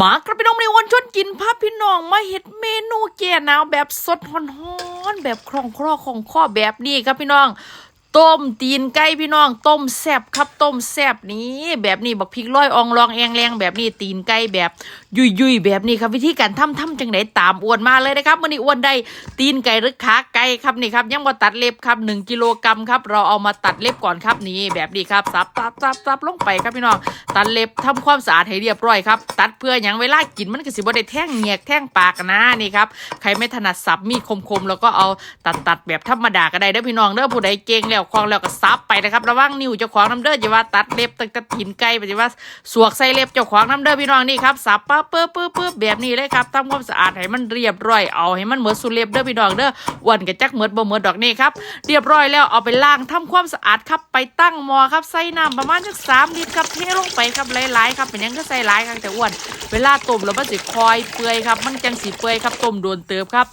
มากระพี่น้องในวันชวนกินภาพพี่น้องมาเห็ดเมนูแก่หนาวแบบสดฮ้อนๆแบบคล่องคลอของข้อแบบนี้ครับพี่น้อง ต้มตีนไก่พี่น้อง ต้มแซบครับต้มแซบนี้ แบบนี้บักพริกร้อยอองรองแองแรงแบบนี้ตีนไก่แบบยุยยุยแบบนี้ครับวิธีการทำทำจังไหนตามอ้วนมาเลยนะครับวันนี้อ้วนได้ตีนไก่หรือขาไก่ครับนี่ครับยังมาตัดเล็บครับหนึ่งกิโลกรัมครับเราเอามาตัดเล็บก่อนครับนี่แบบนี้ครับซับซับซับซับลงไปครับพี่น้องตัดเล็บทำความสะอาดให้เรียบร้อยครับตัดเพื่ออย่างเวลากินมันก็สิบ่ได้แท่งเหงียกแท่งปากนะนี่ครับใครไม่ถนัดสับมีดคมๆแล้วก็เอาตัดตัดแบบธรรมดาก็ได้เด้อพี่น้องเด้อผู้ใดเก่งแล้วคลองแล้วก็ซับไปนะครับระวังนิ้วเจ้าของน้ำเด้อจะว่าตัดเล็บตั้งแต่หินไก่ไปจะว่าสวกใส่เล็บเจ้าของน้ำเด้อพี่น้องนี่ครับสับปั๊บปึ๊บปึ๊บปึ๊บแบบนี้เลยครับทำความสะอาดให้มันเรียบร้อยเอาให้มันเหมือนสุเล็บเด้อพี่น้องเด้ออ้วันกับจักเหมือนบ่เหมือนดอกนี่ครับเรียบร้อยแล้วเอาไปล้างทำความสะอาดครับไปตั้งหม้อครับใส่น้ำประมาณสักสามลิตรครับเทลงไปครับหลายๆครับเป็นยังก็ใส่หลายครับแต่อ้วนเวลาต้มแล้วมันสิคอยเปื่อยครับมันจังสีเปื่อยครับต้มโดนเติบครับ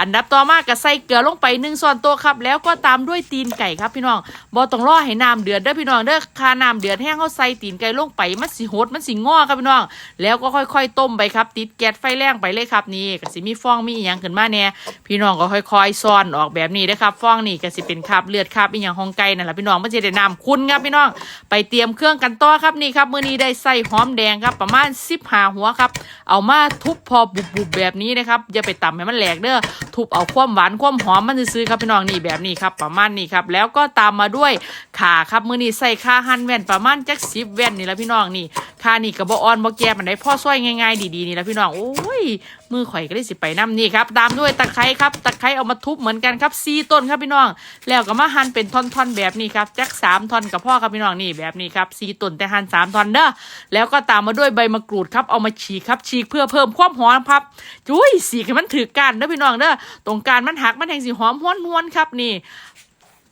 อันดับต่อมาก็ใส่เกลือลงไปหนึ่งช้อนโต๊ะครับ แล้วก็ตามด้วยตีนไก่ครับพี่น้องบอต้องรอให้น้ำเดือดเด้อพี่น้องเด้อคาน้ำเดือดแห้งเขาใส่ตีนไก่ลงไปมันสิโหดมันสิงอครับพี่น้อง แล้วก็ค่อยๆ ต้มไปครับ ติดแก๊สไฟแรงไปเลยครับนี่ก็สิมีฟองมีอีหยังขึ้นมาแน่พี่น้องก็ค่อยๆซ่อนออกแบบนี้นะครับฟองนี่ก็สิเป็นคราบเลือดคราบอีหยังของไก่นั่นแหละพี่น้องมันจะได้น้ำคุณครับพี่น้อง ไปเตรียมเครื่องกันต่อครับนี่ครับมื้อนี้ได้ใส่หอมแดงครับประมาณ15หัวครับ เอามาทุบพอบุบๆแบบนี้นะครับอย่าไปตำให้มันแหลกเด้อ ทุบเอาความหวานความหอมมันซื้อครับพี่น้องนี่แบบนี้ครับประมาณนี้ครับแล้วก็ตามมาด้วยขาครับมือนี่ใส่ขาหั่นแว่นประมาณจักสิบแว่นนี่แล้วพี่น้องนี่ขานี่กับบอ่อนบ่แก่ปานได้พ่อซอยง่ายๆดีๆนี่แล้วพี่น้องโอ้ยมือข่อยก็ได้สิไปน้ำนี่ครับตามด้วยตะไคร้ครับตะไคร้เอามาทุบเหมือนกันครับสี่ต้นครับพี่น้อง แล้วก็มาหั่นเป็นท่อนๆแบบนี้ครับจักสามท่อนกับพ่อครับพี่น้องนี่แบบนี้ครับสี่ต้นแต่หั่นสามท่อนเด้อแล้วก็ตามมาด้วยใบมะกรูดครับเอามาฉีกครับฉีกเพื่อเพิ่มความหอมครับจุ้ยสีมันถือกันเด้อพี่น้องเด้อตรงกลารมันหักมันแทงสีหอมห้วนนวลๆครับนี่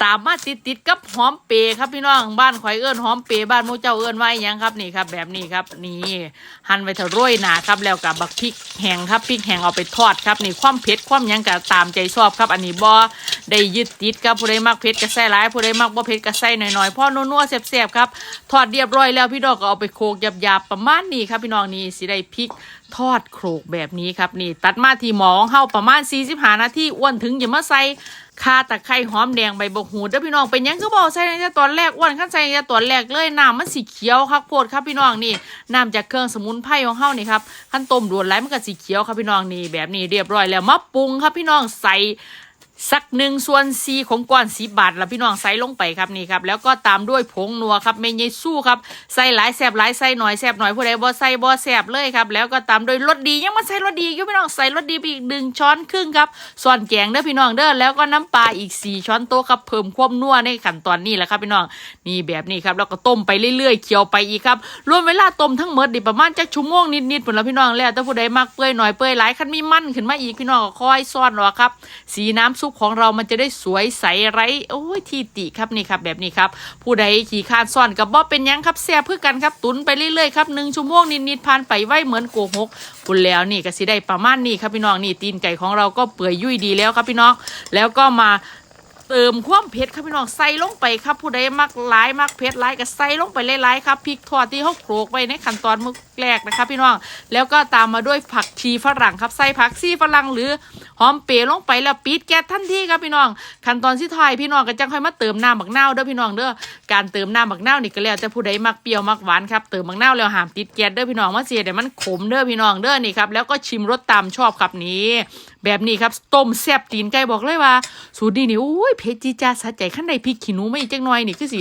ตามมาติดติดๆกับหอมเปรย์ครับพี่น้องบ้านข่อยเอิ้นหอมเปรย์บ้านมูเจ้าเอิ้นไว่าอหยังครับนี่ครับ แบบนี้ครับนี่หั่นไว้เถอะโร้อยหนาครับแล้วกับบักพริกแห้งครับพริกแห้งเอาไปทอดครับนี่ความเผ็ดความยังก็ตามใจชอบครับ อันนี้บ่ได้ยึดติดครับผู้ใดมักเผ็ดก็ใส่หลายผู้ใดมักบ่เผ็ดก็ใส่หน่อยๆพ่อนัวๆแซ่บๆครับทอดเรียบร้อยแล้วพี่น้องก็เอาไปโขกหยาบๆประมาณนี้ครับพี่น้องนี่สิได้พริกทอดโขลกแบบนี้ครับนี่ตัดมาที่หมองเฮาประมาณ45นาทีอ้วนถึงอย่ามาใส่ ข่าตะไคร้หอมแดงใบบกหูดเด้อพี่น้องเป็นยังก็บอกใส่ในตอนแรกอ้วนขั้นใส่ในแต่ตอนแรกเลยน้ำมันสีเขียวครับโคตรครับพี่น้องนี่น้ำจากเครื่องสมุนไพรของเฮานี่ครับขั้นต้มด่วนไรมันก็สีเขียวครับพี่น้องนี่แบบนี้เรียบร้อยแล้วมาปรุงครับพี่น้องใส่ สักหนึ่งส่วนสี่ของก้อนสีบาทแล้วพี่น้องใส่ลงไปครับนี่ครับ แล้วก็ตามด้วยผงนัวครับเมยสู้ครับใส่หลายแสบหลายใส่หน่อยแสบหน่อยผู้ใดบ่ใส่บ่แสบเลยครับ แล้วก็ตามด้วยรสดียังมาใส่รสดีอยู่พี่น้องใส่รสดีไปอีกหนึ่งช้อนครึ่งครับส่วนแกงเด้อพี่น้องเด้อแล้วก็น้ำปลาอีกสี่ช้อนโต๊ะครับเพิ่มความนัวในขั้นตอนนี้แหละครับพี่น้องนี่แบบนี้ครับแล้วก็ต้มไปเรื่อยๆเคี่ยวไปอีกครับรวมเวลาต้มทั้งหมดดิประมาณจักชั่วโมงนิดๆพุ่นแล้วพี่น้องแล้วแต่ผู้ใดมักเปื่อยหน่อยเปื่อยหลายคันมีมันขึ้นมาอีกพี่น้องก็คอยซ่อนรอครับสีน้ำซุปของเรามันจะได้สวยใสไร้โอ้ยที่ติครับนี่ครับแบบนี้ครับ ผู้ใดขี่คานซ่อนกับบ่เป็นยังครับแซ่บเพื่อกันครับตุนไปเรื่อยๆครับหนึ่งชั่วโมงนิดๆผ่านไปไวเหมือนโกหกคุณแล้วนี่ก็สิได้ประมาณนี้ครับพี่น้องนี่ตีนไก่ของเราก็เปื่อยยุ่ยดีแล้วครับพี่น้องแล้วก็มา เติมความเผ็ดครับพี่น้องใส่ลงไปครับผู้ใดมักหลายมักเผ็ดหลายก็ใส่ลงไปหลายๆครับพริกทอดที่เขาโขลกไว้ในขั้นตอนมื้อแรกนะครับพี่น้องแล้วก็ตามมาด้วยผักชีฝรั่งครับใส่ผักชีฝรั่งหรือหอมเปรย์ลงไปแล้วปิดแก๊สทันทีครับพี่น้องขั้นตอนที่ทายพี่น้องก็จังค่อยมาเติมน้ำบักนาวเด้อพี่น้องเด้อ การเติมน้ำบักนาวนี่ก็แล้วแต่ผู้ใดมักเปรี้ยวมักหวานครับเติมบักนาวแล้วห้ามติดแก๊สเด้อพี่น้องมาเสียเดี๋ยวมันขมเด้อพี่น้องเด้อนี่ครับแล้วก็ชิมรสตามชอบครับนี้แบบนี้ครับต้มแซ่บตีนไก่บอกเลยว่า สูตรนี้นี่โอ้ยเผ็ดจีจ้าสะใจขั้นใดพริกขี้หนูไม่อีกจักหน่อยนี่คือสิ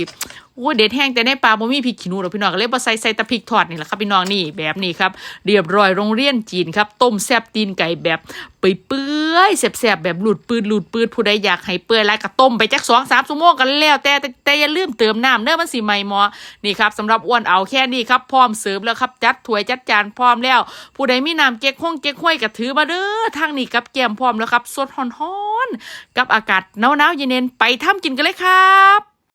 โอ้ยเด็ดแห้งแต่ในปลาบ่มีพริกขี้หนูหรอกพี่น้องก็เลยบ่ใส่ใส่ต่พริกทอดนี่แหละครับพี่น้องนี่แบบนี้ครับเรียบร้อยโรงเรียนจีนครับ ต้มแซ่บตีนไก่แบบเปื่อยๆแซ่บๆแบบหลุดปืดหลุดปืดผู้ใดอยากให้เปื่อยแล้วก็ต้มไปจักสองสามชั่วโมงกันแล้วแต่แต่แต่อย่าลืมเติมน้ำเด้อมันสิใหม่หมอนี่ครับสำหรับอ้วนเอาแค่นี้ครับ พร้อมเสิร์ฟแล้วครับจัดถ้วยจัดจานพร้อมแล้ว ผู้ใดมีน้ำเก๊กห้องเก๊กห้วยก็ถือมาเด้อทางนี้กับแกมพร้อมแล้วครับสดฮ้อนๆกับอากาศหนาวๆเย็นๆไปทำกินกันเลยครับ